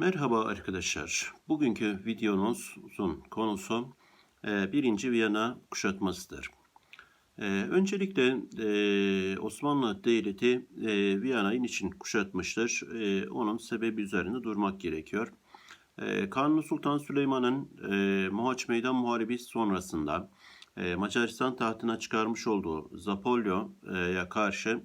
Merhaba arkadaşlar. Bugünkü videomuzun konusu e, 1. Viyana kuşatmasıdır. E, öncelikle e, Osmanlı Devleti e, Viyana'yı için kuşatmıştır? E, onun sebebi üzerinde durmak gerekiyor. E, Kanuni Sultan Süleyman'ın e, Mohaç Meydan Muharebesi sonrasında e, Macaristan tahtına çıkarmış olduğu Zapolya'ya karşı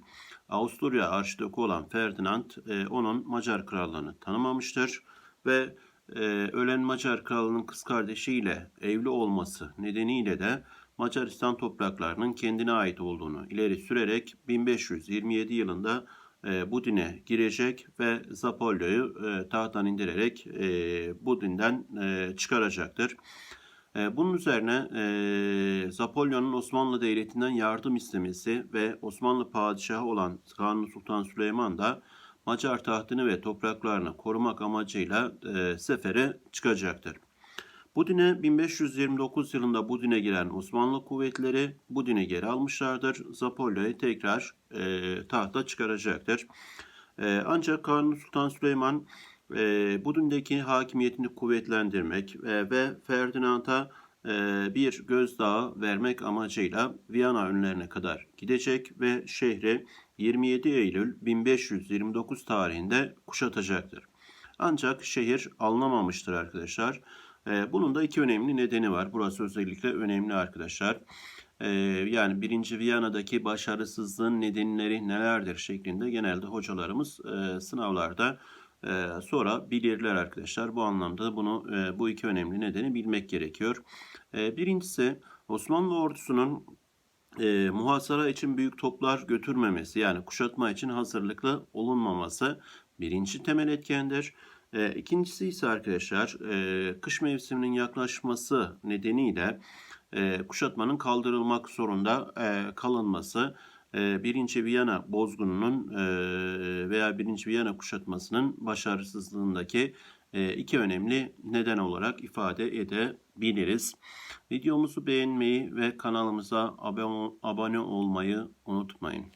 Avusturya Arşiduku olan Ferdinand e, onun Macar krallığını tanımamıştır ve e, ölen Macar kralının kız kardeşiyle evli olması nedeniyle de Macaristan topraklarının kendine ait olduğunu ileri sürerek 1527 yılında e, Budin'e girecek ve Zapolya'yı e, tahttan indirerek e, Budin'den e, çıkaracaktır. E, Bunun üzerine e, Zapolya'nın Osmanlı Devleti'nden yardım istemesi ve Osmanlı padişahı olan Kanuni Sultan Süleyman da Macar tahtını ve topraklarını korumak amacıyla e, sefere çıkacaktır. Budin'e 1529 yılında Budin'e giren Osmanlı kuvvetleri Budin'i geri almışlardır. Zapolya'yı tekrar e, tahta çıkaracaktır. E, ancak Kanuni Sultan Süleyman e, Budin'deki hakimiyetini kuvvetlendirmek e, ve Ferdinand'a e, bir gözdağı vermek amacıyla Viyana önlerine kadar gidecek ve şehri 27 Eylül 1529 tarihinde kuşatacaktır. Ancak şehir alınamamıştır arkadaşlar. E, bunun da iki önemli nedeni var. Burası özellikle önemli arkadaşlar. E, yani birinci Viyana'daki başarısızlığın nedenleri nelerdir şeklinde genelde hocalarımız e, sınavlarda e, sonra bilirler arkadaşlar. Bu anlamda bunu e, bu iki önemli nedeni bilmek gerekiyor. E, birincisi Osmanlı ordusunun e, muhasara için büyük toplar götürmemesi yani kuşatma için hazırlıklı olunmaması birinci temel etkendir. E, ikincisi ise arkadaşlar e, kış mevsiminin yaklaşması nedeniyle e, kuşatmanın kaldırılmak zorunda e, kalınması birinci Viyana bozgununun e, veya birinci Viyana kuşatmasının başarısızlığındaki e, iki önemli neden olarak ifade edebiliriz. Videomuzu beğenmeyi ve kanalımıza abone olmayı unutmayın.